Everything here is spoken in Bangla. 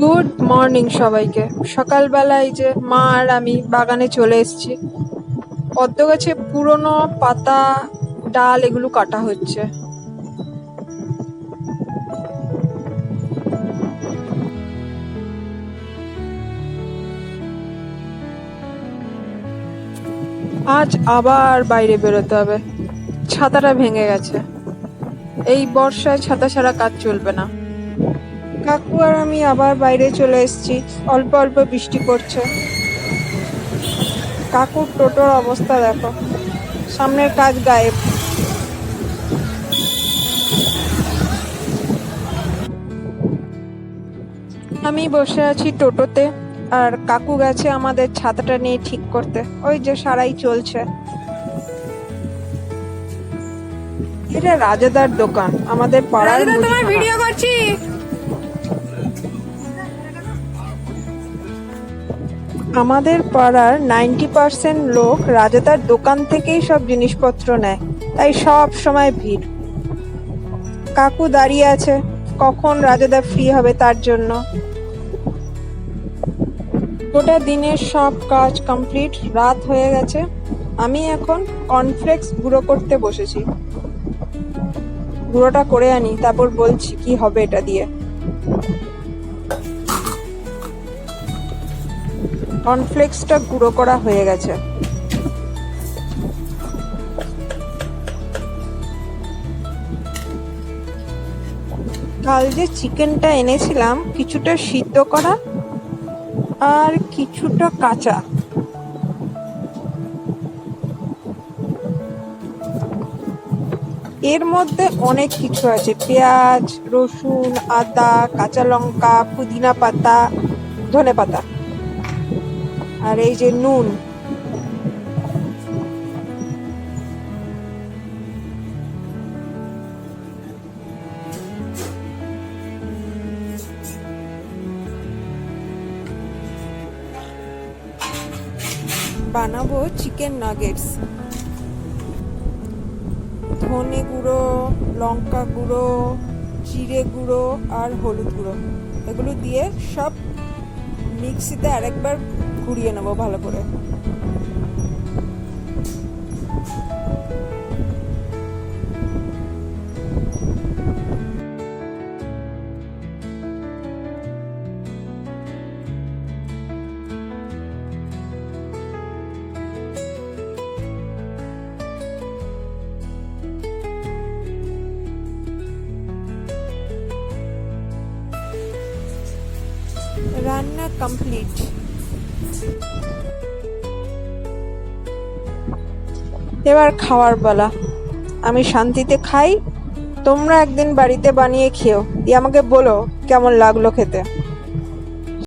গুড মর্নিং সবাইকে। সকালবেলায় যে মা আর আমি বাগানে চলে এসেছি। পদ্ম গাছে পুরনো পাতা, ডাল এগুলো কাটা হচ্ছে। আজ আবার বাইরে বেরোতে হবে। ছাতাটা ভেঙে গেছে। এই বর্ষায় ছাতা ছাড়া কাজ চলবে না। কাকু আর আমি আবার বাইরে চলে এসেছি। অল্প অল্প বৃষ্টি পড়ছে। কাকুর টোটোর অবস্থা দেখো। সামনের কাজ গায়েব। আমি বসে আছি টোটোতে আর কাকু গেছে আমাদের ছাতাটা নিয়ে ঠিক করতে। ওই যে সারাই চলছে। এটা রাজাদার দোকান। আমাদের পাড়ার। ভিডিও করছি। আমাদের পাড়ার নাইনটি পার্সেন্ট লোক রাজাদার দোকান থেকেই সব জিনিসপত্র নেয়। তাই সব সময় ভিড়। কাকু দাঁড়িয়ে আছে, কখন রাজাদা ফ্রি হবে তার জন্য। গোটা দিনের সব কাজ কমপ্লিট রাত হয়ে গেছে। আমি এখন কর্নফ্লেক্স গুঁড়ো করতে বসেছি। গুঁড়োটা করে আনি, তারপর বলছি কি হবে এটা দিয়ে। কর্নফ্লেক্সটা গুঁড়ো করা হয়ে গেছে। কাল যে চিকেনটা এনেছিলাম, কিছুটা সিদ্ধ করা আর কিছুটা কাঁচা। এর মধ্যে অনেক কিছু আছে, পেঁয়াজ, রসুন, আদা, কাঁচা লঙ্কা, পুদিনা পাতা, ধনে পাতা। আর এই যে নুন। বানাবো চিকেন নাগেটস ধনে গুঁড়ো, লঙ্কা গুঁড়ো, জিরে গুঁড়ো আর হলুদ গুঁড়ো। এগুলো দিয়ে সব মিক্সিতে আরেকবার ঘুরিয়ে নেব ভালো করে। রান্না কমপ্লিট। এবার খাওয়ার পালা। আমি শান্তিতে খাই, তোমরা একদিন বাড়িতে বানিয়ে খেও। দিয়ে আমাকে বলো, কেমন লাগল খেতে।